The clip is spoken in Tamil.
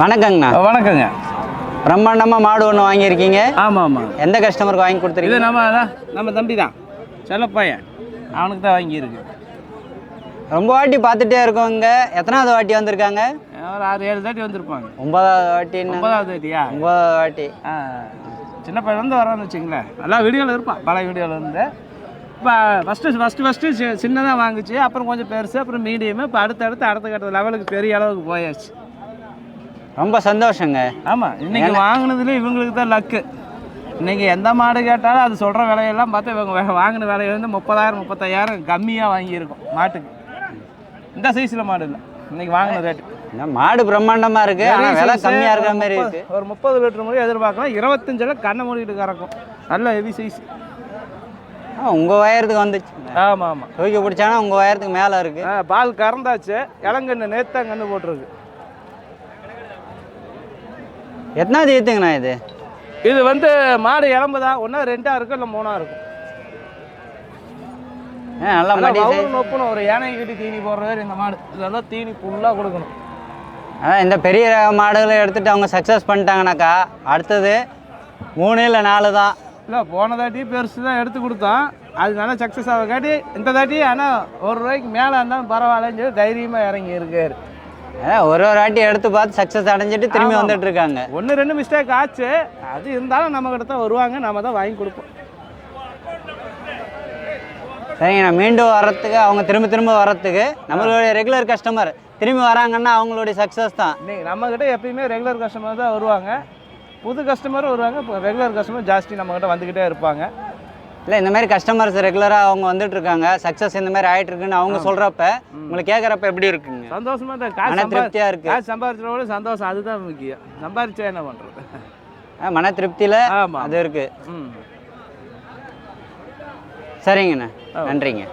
வணக்கங்கண்ணா. வணக்கங்க. பிரம்மாண்டமாக மாடு ஒன்று வாங்கியிருக்கீங்க. ஆமாம் ஆமாம் எந்த கஸ்டமருக்கு வாங்கி கொடுத்துருக்கீங்க? நம்ம அதான் நம்ம தம்பி தான் செல்ல பையன் அவனுக்கு தான் வாங்கியிருக்கு. ரொம்ப வாட்டி பார்த்துட்டே இருக்கோங்க. எத்தனாவது வாட்டி வந்திருக்காங்க? ஒரு ஆறு ஏழு தாட்டி வந்திருப்பாங்க. ஒன்பதாவது வாட்டின்னு ஒன்பதாவது தாட்டியா ஒன்பதாவது வாட்டி. சின்ன பையன் வந்து வரான்னு வச்சுங்களேன் நல்லா வீடியோவில் இருப்பான் பல வீடியோவில் இருந்து. இப்போ ஃபஸ்ட்டு ஃபஸ்ட்டு ஃபஸ்ட்டு சின்னதாக வாங்குச்சு அப்புறம் கொஞ்சம் பெருசு அப்புறம் மீடியமு இப்போ அடுத்தடுத்து அடுத்த கட்ட லெவலுக்கு பெரிய அளவுக்கு போயாச்சு. ரொம்ப சந்தோஷங்க. ஆமாம் இன்னைக்கு வாங்கினதுல இவங்களுக்கு தான் லக்கு இன்னைக்கு எந்த மாடு கேட்டாலும் அது சொல்கிற விலையெல்லாம் பார்த்தா இவங்க வாங்கின விலையை வந்து முப்பதாயிரம் முப்பத்தாயிரம் கம்மியாக வாங்கியிருக்கும் மாட்டுக்கு. இந்த சைஸில் மாடு இல்லை. இன்னைக்கு வாங்கின ரேட்டு மாடு பிரம்மாண்டமாக இருக்கு ஆனால் விலை கம்மியாக இருக்கிற மாதிரி இருக்கு. ஒரு முப்பது லிட்டர் முறை எதிர்பார்க்கலாம். இருபத்தஞ்சில் கண்ணை மூடிட்டு கறக்கும். நல்ல ஹெவி சைஸ் ஆ உங்கள் உயரத்துக்கு வந்துச்சு. ஆமாம் ஆமாம் தூக்கி பிடிச்சானா உங்கள் உயரத்துக்கு மேலே இருக்கு. பால் கறந்தாச்சு. இளங்கன்று நேத்தான் கன்று போட்டிருக்கு. எத்தனாவது ஈத்துங்கண்ணா இது? இது வந்து மாடு இளம்பு தான் ஒன்றா ரெண்டாக இருக்கும் இல்லை மூணாக இருக்கும். நல்லா மடி நொப்புணும் ஒரு யானை கட்டி தீனி போடுறது இந்த மாடு. இதெல்லாம் தீனி ஃபுல்லாக கொடுக்கணும். அதான் இந்த பெரிய மாடுகளை எடுத்துட்டு அவங்க சக்ஸஸ் பண்ணிட்டாங்கனாக்கா அடுத்தது மூணு இல்லை நாலு தான். இல்லை போன தாட்டி பெருசு தான் எடுத்து கொடுத்தோம். அது நல்லா சக்ஸஸ் ஆக காட்டி இந்த தாட்டி ஆனால் ஒரு ரூபாய்க்கு மேலே இருந்தாலும் பரவாயில்லன்னு சொல்லி தைரியமாக இறங்கி இருக்காரு ஒரு ஒரு வாட்டி எடுத்து பார்த்து சக்ஸஸ் அடைஞ்சிட்டு திரும்பி. வந்துட்டு இருக்காங்க ஒன்று ரெண்டு மிஸ்டேக் ஆச்சு. அது இருந்தாலும் நம்ம கிட்ட தான் வருவாங்க நம்ம தான் வாங்கி கொடுப்போம். சரிங்கண்ணா மீண்டும் வர்றதுக்கு அவங்க திரும்ப திரும்ப வர்றதுக்கு நம்மளுடைய ரெகுலர் கஸ்டமர் திரும்பி வராங்கன்னா அவங்களுடைய சக்ஸஸ் தான். இன்னைக்கு நம்ம கிட்ட எப்பயுமே ரெகுலர் கஸ்டமர் தான் வருவாங்க. புது கஸ்டமரும் வருவாங்க இப்போ ரெகுலர் கஸ்டமர் ஜாஸ்தி நம்ம கிட்ட வந்துக்கிட்டே இருப்பாங்க. இல்லை இந்த மாதிரி கஸ்டமர்ஸ் ரெகுலராக அவங்க வந்துட்டு இருக்காங்க சக்ஸஸ் இந்த மாதிரி ஆயிட்டு இருக்குன்னு அவங்க சொல்றப்ப உங்களுக்கு கேட்குறப்ப எப்படி இருக்குங்க? சந்தோஷமா தான் மன காசு சம்பா திருப்தியா இருக்கு. காசு சந்தோஷம் அதுதான் முக்கியம். சம்பாதிச்சா என்ன பண்ணுறது மன திருப்தியில் அது இருக்கு. சரிங்கண்ணா. நன்றிங்க.